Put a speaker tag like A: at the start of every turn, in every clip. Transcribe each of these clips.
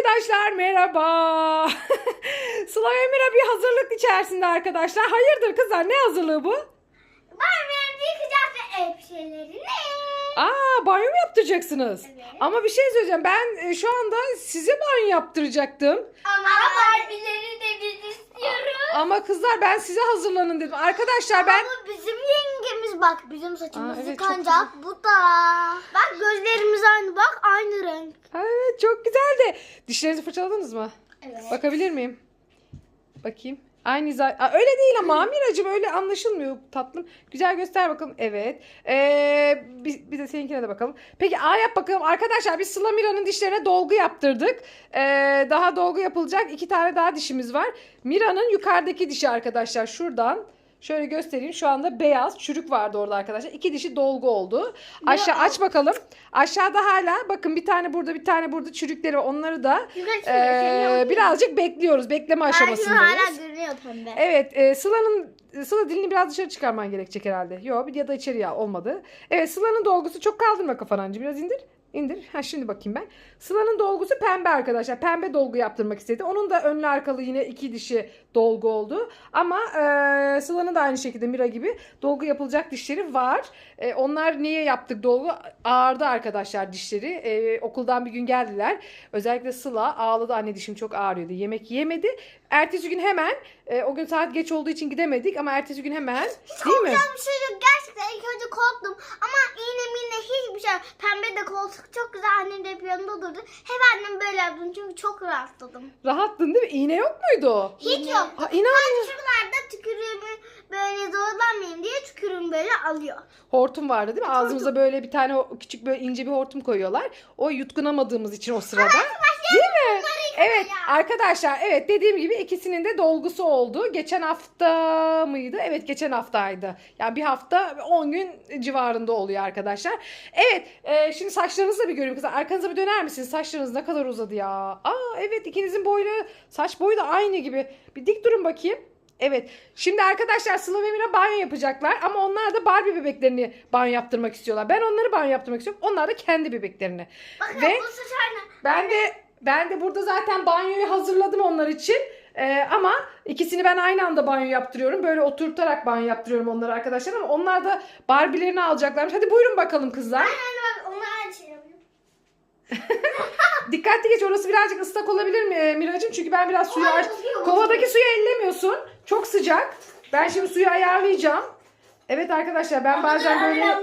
A: Arkadaşlar merhaba. Sıla ve Mira bir hazırlık içerisinde arkadaşlar. Hayırdır kızlar ne hazırlığı bu?
B: Benim yıkacağız ve elbiselerini.
A: Aa banyo mu yaptıracaksınız?
B: Evet.
A: Ama bir şey söyleyeceğim. Ben e, şu anda size banyo yaptıracaktım.
B: Ama Barbie'leri de biz istiyoruz.
A: Ama kızlar ben size hazırlanın dedim. Arkadaşlar ben
B: Ama bizim bak bizim saçımız
A: Aa, evet, çok
B: yıkanacak. Bu da. Bak gözlerimiz aynı bak aynı renk.
A: Evet çok güzeldi. Dişlerinizi fırçaladınız mı?
B: Evet.
A: Bakabilir miyim? Bakayım. Aynı hizay- Aa, öyle değil ama Miracığım öyle anlaşılmıyor tatlım. Güzel göster bakalım. Evet. Ee, bir, bir de seninkine de bakalım. Peki A yap bakalım. Arkadaşlar biz Sıla Mira'nın dişlerine dolgu yaptırdık. Ee, daha dolgu yapılacak. iki tane daha dişimiz var. Mira'nın yukarıdaki dişi arkadaşlar şuradan. Şöyle göstereyim. Şu anda beyaz çürük vardı orada arkadaşlar. İki dişi dolgu oldu. Aşağı aç bakalım. Aşağıda hala bakın bir tane burada bir tane burada çürükleri var. Onları da ee, birazcık bekliyoruz. Bekleme aşamasındayız.
B: hala görünüyor pembe.
A: Evet, e, Sıla'nın Sıla dilini biraz dışarı çıkarman gerekecek herhalde. Yok, ya da içeriye. Olmadı. Evet, Sıla'nın dolgusu çok kaldırma kafanı anca. Biraz indir. İndir. Ha şimdi bakayım ben. Sıla'nın dolgusu pembe arkadaşlar. Pembe dolgu yaptırmak istedi. Onun da önlü arkalı yine iki dişi dolgu oldu. Ama e, Sıla'nın da aynı şekilde Mira gibi dolgu yapılacak dişleri var. E, onlar niye yaptık dolgu? Ağırdı arkadaşlar dişleri. E, okuldan bir gün geldiler. Özellikle Sıla ağladı anne dişim çok ağrıyordu. Yemek yemedi. Ertesi gün hemen e, o gün saat geç olduğu için gidemedik ama ertesi gün hemen değil mi?
B: Bir şey yok. Gerçekten ilk önce korktum. Ama iğne mine hiçbir şey yok. Pembe de koltuk çok güzel. Annem de hep yanında durdu. Hep annem böyle yaptım çünkü çok rahatladım.
A: Rahattın değil mi? İğne yok muydu?
B: Hiç yok. あ、いないんです alıyor.
A: Hortum vardı değil mi? Ağzımıza böyle bir tane o küçük böyle ince bir hortum koyuyorlar. O yutkunamadığımız için o sırada. Değil mi? Evet arkadaşlar evet dediğim gibi ikisinin de dolgusu oldu. Geçen hafta mıydı? Evet geçen haftaydı. Yani bir hafta 10 gün civarında oluyor arkadaşlar. Evet e, şimdi saçlarınızı da bir göreyim kızlar. Arkanıza bir döner misiniz? Saçlarınız ne kadar uzadı ya. Aa evet ikinizin boylu saç boyu da aynı gibi. Bir dik durun bakayım. Evet. Şimdi arkadaşlar Sıla ve Mira banyo yapacaklar ama onlar da Barbie bebeklerini banyo yaptırmak istiyorlar. Ben onları banyo yaptırmak istiyorum. Onlar da kendi bebeklerini.
B: Bakın
A: Ve
B: bu saç aynı.
A: ben de ben de burada zaten banyoyu hazırladım onlar için. Ee, ama ikisini ben aynı anda banyo yaptırıyorum. Böyle oturtarak banyo yaptırıyorum onları arkadaşlar ama onlar da Barbie'lerini alacaklarmış. Hadi buyurun bakalım kızlar.
B: Bak onlar aynı şey yapıyor.
A: Dikkatli geç orası birazcık ıslak olabilir mi e? Çünkü ben biraz suyu aç. Kovadaki suyu ellemiyorsun. Çok sıcak. Ben şimdi suyu ayarlayacağım. Evet arkadaşlar ben bazen böyle
B: nereye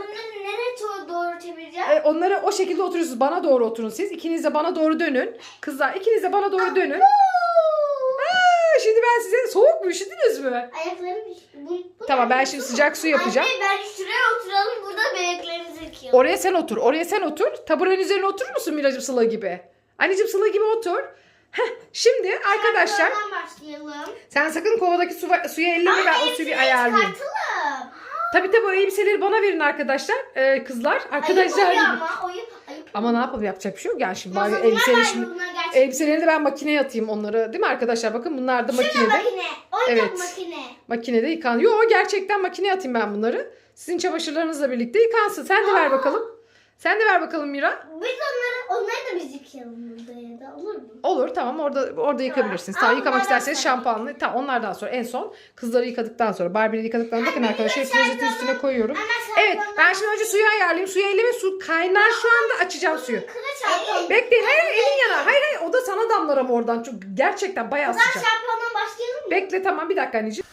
B: doğru- çevireceğim?
A: e, onları o şekilde oturuyorsunuz. Bana doğru oturun siz. İkiniz de bana doğru dönün. Kızlar ikiniz de bana doğru dönün. Aa, şimdi ben size soğuk mu üşüdünüz mü?
B: Ayaklarım düştü. Bu, bu
A: Tamam ben şimdi sıcak su yapacağım.
B: Anne ben şuraya oturalım burada bebeklerimizi yıkayalım.
A: Oraya sen otur. Oraya sen otur. Taburenin üzerine oturur musun Miracım Sıla gibi? Anneciğim Sıla gibi otur. Heh, şimdi arkadaşlar
B: başlayalım.
A: sen sakın kovadaki su, suyu elleme ben o suyu bir ayarlayayım.
B: çıkartalım.
A: Tabii tabii o elbiseleri bana verin arkadaşlar. Ee, kızlar. Arkadaşlar
B: Ayıp oluyor ama ayıp, ayıp.
A: Ama ne yapalım yapacak bir şey yok yani şimdi. Bari elbiseleri şimdi.
B: bunlar gerçekten-
A: de ben makineye atayım onları. Değil mi arkadaşlar? Bakın bunlar da
B: Şurada
A: makinede.
B: makine. Oyuncak
A: Evet.
B: makine.
A: Makinede yıkan. Yo gerçekten makineye atayım ben bunları. Sizin çamaşırlarınızla birlikte yıkansın. Sen de ver bakalım. Sen de ver bakalım Mira.
B: Biz onları, onları da biz yıkayalım burada ya da olur mu?
A: Olur tamam orada orada yıkabilirsiniz. Tamam
B: Ama
A: yıkamak isterseniz
B: sonra.
A: şampuanlı. Tamam onlardan sonra en son kızları yıkadıktan sonra Barbie'leri yıkadıktan sonra bakın
B: Anne,
A: arkadaşlar
B: bir de
A: klozetin
B: şampuanı-
A: üstüne koyuyorum. Evet
B: şampuanı-
A: ben şimdi önce suyu ayarlayayım. Suyu elleme su kaynar şu anda açacağım suyu.
B: Şampuan.
A: Bekleyin hayır hayır, elin yanar. Hayır hayır o da sana damlar ama oradan. Çok gerçekten bayağı
B: Buradan
A: sıcak.
B: şampuandan başlayalım mı?
A: Bekle tamam bir dakika anneciğim.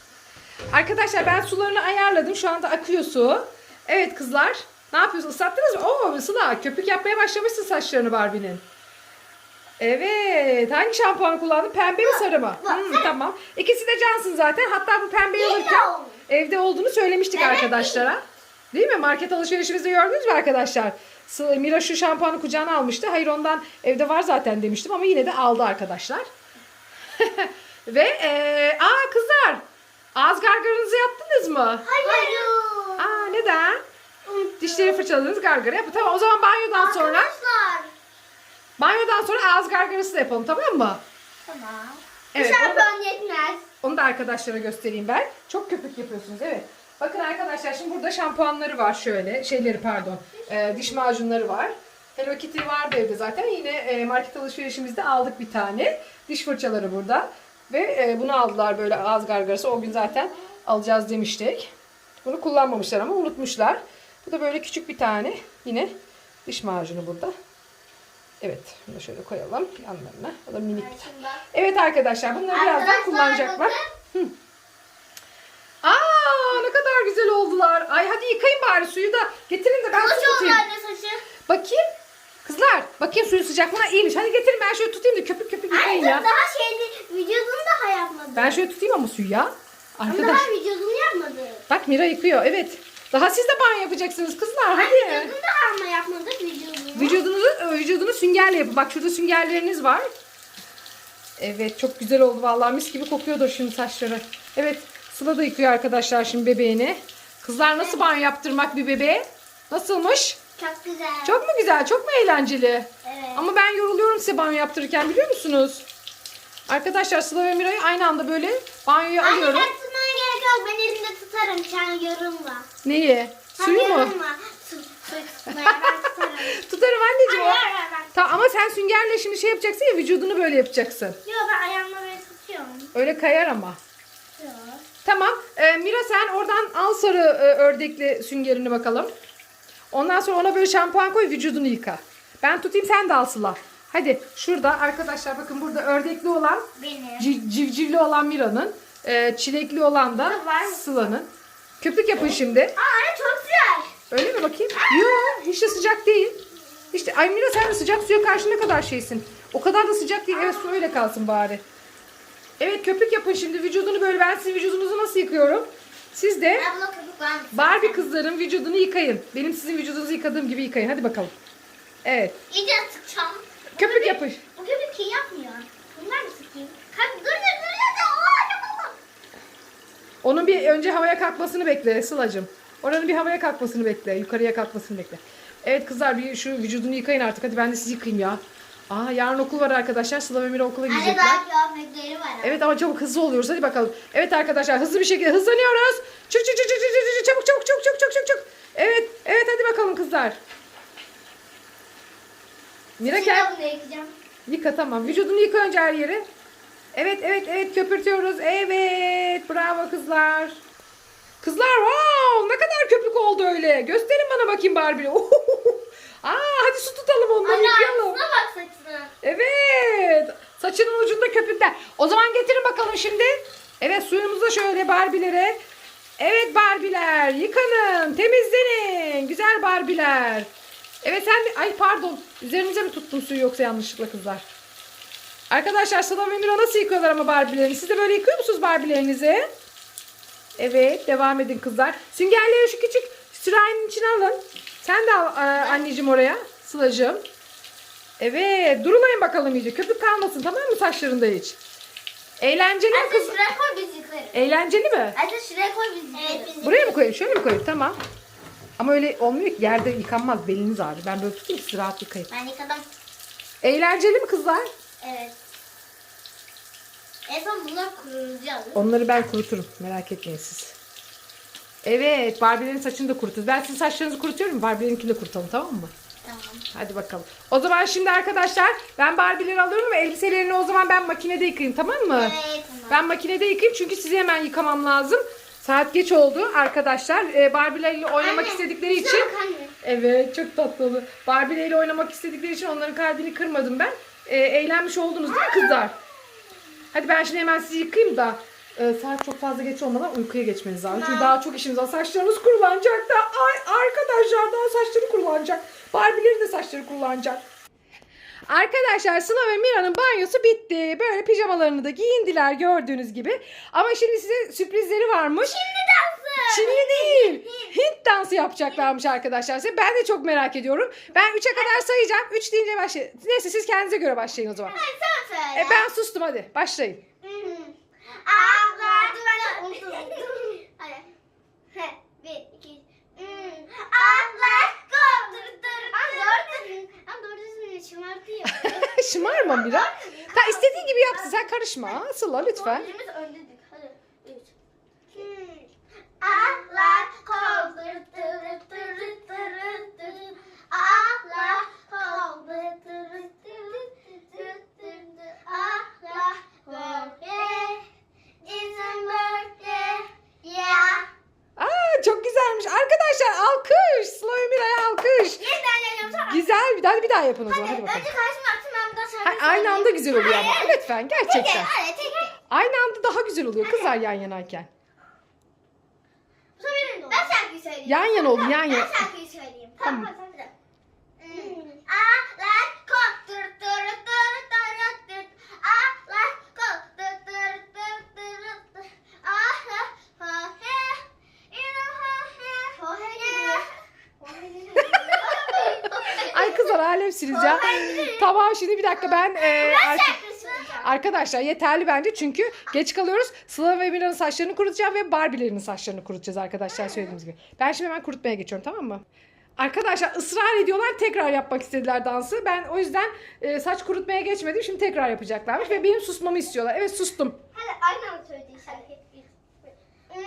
A: Arkadaşlar ben sularını ayarladım. Şu anda akıyor su. Evet kızlar. Ne yapıyorsunuz? Islattınız mı? Oo Sıla köpük yapmaya başlamışsın saçlarını Barbie'nin. Evet. Hangi şampuan kullandın? Pembe mi sarı mı? Hmm, tamam. İkisi de cansın zaten. Hatta bu pembeyi alırken evde olduğunu söylemiştik arkadaşlara. Değil mi? Market alışverişimizde gördünüz mü arkadaşlar? Mira şu şampuanı kucağına almıştı. Hayır ondan evde var zaten demiştim ama yine de aldı arkadaşlar. Ve eee aa kızlar ağız gargaranızı yaptınız mı?
B: Hayır.
A: Aa neden? Dişleri fırçaladınız gargara yapın. Tamam o zaman banyodan sonra
B: Arkadaşlar.
A: banyodan sonra ağız gargarası da yapalım tamam mı?
B: Tamam.
A: Evet,
B: Bir
A: onu da-
B: şampuan yetmez.
A: Onu da arkadaşlara göstereyim ben. Çok köpük yapıyorsunuz evet. Bakın arkadaşlar şimdi burada şampuanları var şöyle. Şeyleri pardon. e, diş macunları var. Hello Kitty vardı evde zaten. Yine e, market alışverişimizde aldık bir tane. Diş fırçaları burada. Ve e, bunu aldılar böyle ağız gargarası. O gün zaten alacağız demiştik. Bunu kullanmamışlar ama unutmuşlar. Bu da böyle küçük bir tane yine diş macunu burada. Evet, bunu da şöyle koyalım yanlarına. O da minik bir tane. Evet arkadaşlar bunları birazdan kullanacaklar. Hı. Aa ne kadar güzel oldular. Ay hadi yıkayın bari suyu da getirin de ben su tutayım. Bakayım. Kızlar bakayım suyun sıcaklığına iyiymiş. Hadi getirin ben şöyle tutayım da köpük köpük yıkayın ya.
B: daha şeydi vücudunu daha yapmadı.
A: Ben şöyle tutayım ama suyu ya.
B: Ama
A: Arkadaş
B: daha vücudunu yapmadı.
A: bak Mira yıkıyor evet. Daha siz de banyo yapacaksınız kızlar hadi.
B: Vücudunu da ama yapmadık vücudunu.
A: Vücudunuzu, vücudunu süngerle yapın. Bak şurada süngerleriniz var. Evet çok güzel oldu vallahi mis gibi kokuyordur şimdi saçları. Evet Sıla da yıkıyor arkadaşlar şimdi bebeğini. Kızlar nasıl banyo yaptırmak bir bebeğe? Nasılmış?
B: Çok güzel.
A: Çok mu güzel? Çok mu eğlenceli?
B: Evet.
A: Ama ben yoruluyorum size banyo yaptırırken biliyor musunuz? Arkadaşlar Sıla ve Mira'yı aynı anda böyle banyoya
B: Anne
A: alıyorum.
B: ben yok. Ben elimde tutarım. Sen yorulma.
A: Neyi?
B: Sen
A: Suyu mu?
B: yorulma. Su, su tutmaya ben tutarım.
A: Tutarım anneciğim. O-
B: hayır hayır.
A: Tamam ama sen süngerle şimdi şey yapacaksın ya vücudunu böyle yapacaksın.
B: Yok ben ayağımla böyle tutuyorum.
A: Öyle kayar ama.
B: Yok.
A: Tamam. Ee, Mira sen oradan al sarı e, ördekli süngerini bakalım. Ondan sonra ona böyle şampuan koy vücudunu yıka. Ben tutayım sen de al Sıla. Hadi şurada arkadaşlar bakın burada ördekli olan
B: Benim.
A: civ- civcivli olan Mira'nın. E, çilekli olan da
B: Var?
A: Sıla'nın. Köpük yapın şimdi.
B: Aa çok güzel.
A: Öyle mi bakayım? Yok hiç de sıcak değil. İşte ay Mira sen de sıcak suya karşı ne kadar şeysin. O kadar da sıcak değil. Evet su öyle kalsın bari. Evet köpük yapın şimdi. Vücudunu böyle ben sizin vücudunuzu nasıl yıkıyorum? Siz de
B: Ben buna köpük var mısın?
A: Barbie kızların vücudunu yıkayın. Benim sizin vücudunuzu yıkadığım gibi yıkayın. Hadi bakalım. Evet.
B: İyice sıkacağım.
A: Köpük yapın.
B: Bu köpük iyi yapmıyor. Bunlar mı sıkayım? Kalk dur dur dur dur. Aa yapamam.
A: Onun bir önce havaya kalkmasını bekle Sıla'cığım. Oranın bir havaya kalkmasını bekle. Yukarıya kalkmasını bekle. Evet kızlar bir şu vücudunu yıkayın artık. Hadi ben de sizi yıkayayım ya. Aa yarın okul var arkadaşlar. Sıla ve Mira okula
B: Anne
A: gidecekler.
B: daha kıyafetleri var.
A: Evet ama çabuk hızlı oluyoruz. Hadi bakalım. Evet arkadaşlar hızlı bir şekilde hızlanıyoruz. Çık çık çık çık çık çık çık çabuk çabuk çabuk çabuk çabuk çabuk. Evet evet hadi bakalım kızlar. Mira gel. Yıka tamam. Vücudunu yıka önce her yeri. Evet evet evet köpürtüyoruz. Evet bravo kızlar. Kızlar wow ne kadar köpük oldu öyle. Gösterin bana bakayım Barbie'yi. Aa hadi su tutalım onları
B: Anne
A: yıkayalım.
B: arkasına bak saçına.
A: Evet. Saçının ucunda köpükler. O zaman getirin bakalım şimdi. Evet suyumuzu da şöyle Barbie'lere. Evet Barbie'ler yıkanın, temizlenin. Güzel Barbie'ler. Evet sen de... Ay pardon. Üzerinize mi tuttum suyu yoksa yanlışlıkla kızlar? Arkadaşlar Sıla ve nasıl yıkıyorlar ama Barbie'lerini? Siz de böyle yıkıyor musunuz Barbie'lerinizi? Evet devam edin kızlar. Süngerleri şu küçük sürahinin içine alın. Sen de al e, anneciğim oraya. Sıla'cığım. Evet durulayın bakalım iyice. Köpük kalmasın tamam mı saçlarında hiç? Eğlenceli mi kız?
B: şuraya koy biz yıkarız.
A: Eğlenceli mi?
B: Anne şuraya koy biz yıkarız. Evet biz
A: Buraya mı koyayım? Şöyle mi koyayım? Tamam. Ama öyle olmuyor ki yerde yıkanmaz. Beliniz ağrır. Ben böyle tutayım siz rahat yıkayın.
B: Ben yıkadım.
A: Eğlenceli mi kızlar?
B: Evet. En son bunları kurulacağız.
A: Onları ben kuruturum. Merak etmeyin siz. Evet. Barbie'lerin saçını da kuruturuz. Ben sizin saçlarınızı kurutuyorum. Barbie'lerinkini de kurutalım tamam mı?
B: Tamam.
A: Hadi bakalım. O zaman şimdi arkadaşlar ben Barbie'leri alıyorum ve elbiselerini o zaman ben makinede yıkayayım tamam mı?
B: Evet tamam.
A: Ben makinede yıkayayım çünkü sizi hemen yıkamam lazım. Saat geç oldu arkadaşlar. Ee, Barbie'lerle oynamak
B: Anne,
A: istedikleri için.
B: anne.
A: Evet çok tatlı oldu. Barbie'lerle oynamak istedikleri için onların kalbini kırmadım ben. Ee, eğlenmiş oldunuz değil mi kızlar? Hadi ben şimdi hemen sizi yıkayayım da e, saat çok fazla geç olmadan uykuya geçmeniz lazım. Çünkü daha çok işimiz var. Saçlarınız kurulanacak da. Ay arkadaşlar daha saçları kurulanacak. Barbie'lerin de saçları kurulanacak. Arkadaşlar Sıla ve Mira'nın banyosu bitti. Böyle pijamalarını da giyindiler gördüğünüz gibi. Ama şimdi size sürprizleri varmış.
B: Şimdi dansı.
A: Çinli değil. Hint dansı yapacaklarmış arkadaşlar. Size. Ben de çok merak ediyorum. Ben 3'e kadar sayacağım. 3 deyince başlayın. Neyse siz kendinize göre başlayın o zaman.
B: Hadi sen söyle.
A: E, ben sustum hadi. Başlayın.
B: Abla dur ben de unuttum. Hadi. He, bir, iki, hmm. Abla dur dur dur. Ama doğru düzgün. Şımartıyor.
A: Şımarma Mira. Ta istediğin gibi yapsın. Sen karışma. Sıla lütfen.
B: Doğru düzgün öndedik. Hadi. Üç. Hmm. Allah koldur tırı tırı tırı tırı. Allah kaldı. Allah birthday. It's a birthday. Yeah.
A: Aa çok güzelmiş. Arkadaşlar alkış. Sıla Emiray'a alkış.
B: Yeniden geliyorum tamam.
A: Güzel. Bir daha bir daha yapın o zaman.
B: Hadi,
A: bakalım.
B: önce karşıma atsın ben buradan şarkı
A: Hayır, aynı anda güzel oluyor ama.
B: Hayır.
A: Lütfen
B: Tek
A: gerçekten.
B: hadi tek tek.
A: Aynı anda daha güzel oluyor kızlar yan yanayken.
B: Bu sefer benim de oldu. Ben şarkıyı söyleyeyim.
A: Yan yana olun yan yana.
B: Ben şarkıyı söyleyeyim.
A: Tamam.
B: Tamam. tamam. Hmm. Allah koktur tur tur tur tur. Allah koktur tur tur tur tur. Allah ho he. İna ho he. Ho he geliyor.
A: Ay kızlar alemsiniz ya. Tamam şimdi bir dakika ben e,
B: Ben
A: arka-
B: şarkı söyleyeceğim.
A: Arkadaşlar yeterli bence çünkü geç kalıyoruz. Sıla ve Emirhan'ın saçlarını kurutacağım ve Barbie'lerin saçlarını kurutacağız arkadaşlar söylediğimiz gibi. Ben şimdi hemen kurutmaya geçiyorum tamam mı? Arkadaşlar ısrar ediyorlar tekrar yapmak istediler dansı. Ben o yüzden e, saç kurutmaya geçmedim. Şimdi tekrar yapacaklarmış ve benim susmamı istiyorlar. Evet sustum.
B: Hadi aynı söyleyeceğiz şarkıyı. Hmm.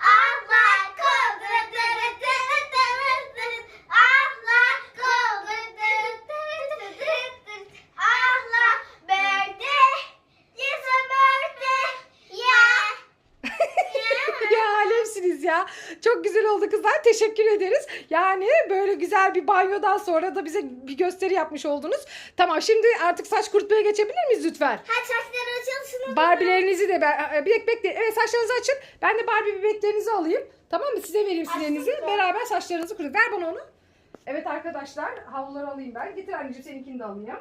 B: Allah kolları tırı tırı tırı tırı. Allah kolları tırı tırı tırı tırı. Allah birthday. It's a birthday. Yeah.
A: ya alemsiniz ya. Çok güzel oldu kızlar. Teşekkür ederiz. Yani böyle güzel bir banyodan sonra da bize bir gösteri yapmış oldunuz. Tamam şimdi artık saç kurutmaya geçebilir miyiz lütfen?
B: Hadi saçları açılsın.
A: Barbie'lerinizi de ben, e, bir dakika bekleyin. Evet saçlarınızı açın. Ben de Barbie bebeklerinizi alayım. Tamam mı? Size vereyim.
B: Aslında-
A: Beraber saçlarınızı kurut. Ver bana onu. Evet arkadaşlar havluları alayım ben. Getir anneciğim seninkini de alayım.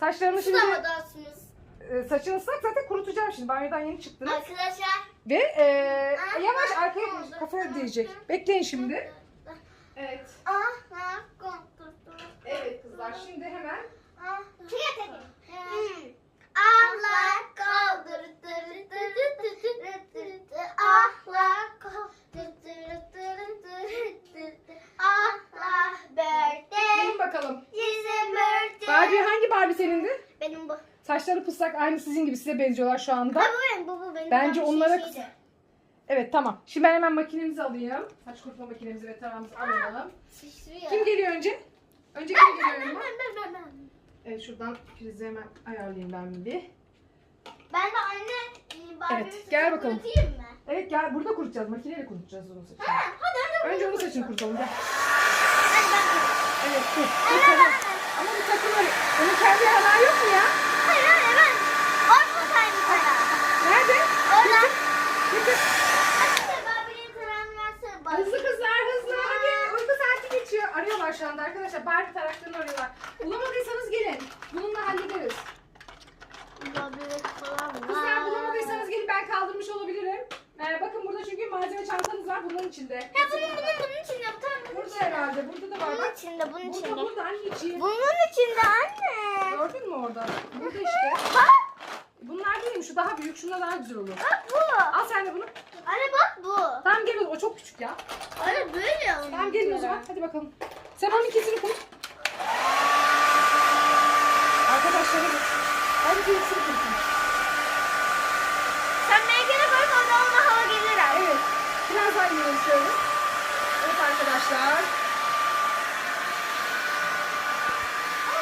A: Saçlarını şimdi
B: Sulamadırsınız.
A: E, saçın ıslak zaten kurutacağım şimdi. Banyodan yeni çıktınız.
B: Arkadaşlar.
A: Ve e, yavaş arkaya kafaya değecek. Bekleyin şimdi. Evet. Evet kızlar şimdi hemen. Barbie hangi Barbie senindi? Saçları pıslak aynı sizin gibi size benziyorlar şu anda.
B: Ha, bu benim bu bu benim.
A: Bence
B: Ben bir
A: onlara
B: şey şeydi.
A: Evet tamam. Şimdi ben hemen makinemizi alayım. Saç kurutma makinemizi ve taramızı alalım. Kim geliyor önce? Önce kim geliyor
B: Ben ben ben ben.
A: Evet şuradan prizi hemen ayarlayayım ben bir.
B: Ben de anne e,
A: Evet, gel bakalım.
B: mı?
A: Evet gel burada kurutacağız. Makineyle kurutacağız onun saçını.
B: Ha, hadi hadi.
A: Önce onun saçını kurutalım gel.
B: Hadi ben kurutayım.
A: Evet kur. Ama bu takımları. Onun kendi yanağı yok mu ya?
B: Hayır hayır ben. Orada tane tara.
A: Nerede?
B: Orada.
A: Hızlı kızlar hızlı. Hadi uyku saati geçiyor. Arıyorlar şu anda arkadaşlar. Barbie taraklarını arıyorlar. Bulamadıysanız gelin. Bununla hallederiz. Kızlar bulamadıysanız gelin ben kaldırmış olabilirim. Ee, bakın burada çünkü malzeme çantanız var bunun içinde.
B: Bunun bunun bunun içinde. Tamam bunun
A: Burada
B: içinde.
A: Herhalde. Burada da var
B: Bunun
A: bak.
B: içinde bunun
A: Burada
B: içinde.
A: burada anneciğim.
B: Bunun içinde anne.
A: Gördün mü orada? Burada işte.
B: Bak.
A: Bunlar değil mi? Şu daha büyük. Şunlar daha güzel olur.
B: Bak bu.
A: Al sen de bunu.
B: Anne bak bu.
A: Tamam gel o çok küçük ya.
B: Anne böyle onun
A: Tamam gelin o zaman. Hadi bakalım. Sen onun ikisini kur. Arkadaşlara bak. Hadi bir ikisini kursun.
B: Sen beygire koy sonra onunla hava gelir abi.
A: Evet. Biraz daha ileri şöyle. Evet arkadaşlar.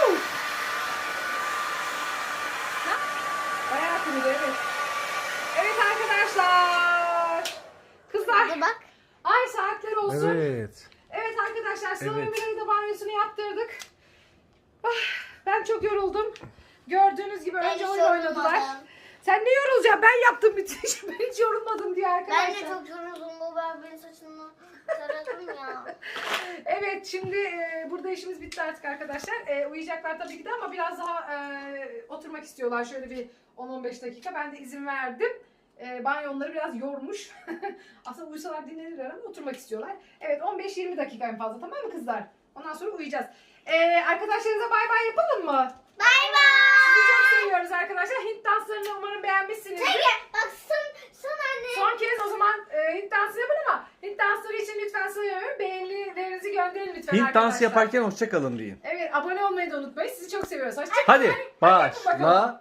A: Oh. Ha? Bayağı kırıldı evet. Evet arkadaşlar. Kızlar.
B: Hadi bak.
A: Ay saatler olsun. Evet,
C: Evet.
A: arkadaşlar Sıla
C: Evet.
A: Emir'in de banyosunu yaptırdık. Ah, ben çok yoruldum. Gördüğünüz gibi
B: Ben
A: önce oyun oynadılar. Sen ne yorulacaksın? Ben yaptım bütün işi. Ben hiç yorulmadım diyor arkadaşlar.
B: Ben de çok yoruldum bu Barbie'nin saçını taradım ya.
A: Evet şimdi e, burada işimiz bitti artık arkadaşlar. E, uyuyacaklar tabii ki de ama biraz daha e, oturmak istiyorlar şöyle bir 10-15 dakika. Ben de izin verdim. E, banyo onları biraz yormuş. Aslında uyusalar dinlenirler ama oturmak istiyorlar. Evet 15-20 dakika en fazla tamam mı kızlar? Ondan sonra uyuyacağız. E, arkadaşlarınıza bay bay yapalım mı?
B: Bay
A: Sizi çok
B: bay.
A: seviyoruz arkadaşlar. Hint danslarını umarım beğenmişsinizdir.
B: Peki bak son, son anne.
A: Son kez o zaman e, Hint dansı yapın ama Hint dansları için lütfen sayıyorum. Beğenilerinizi gönderin lütfen
C: Hint
A: arkadaşlar.
C: dansı yaparken hoşça kalın deyin.
A: Evet abone olmayı da unutmayın. Sizi çok seviyoruz. Hoşçakalın.
C: Hadi başladı.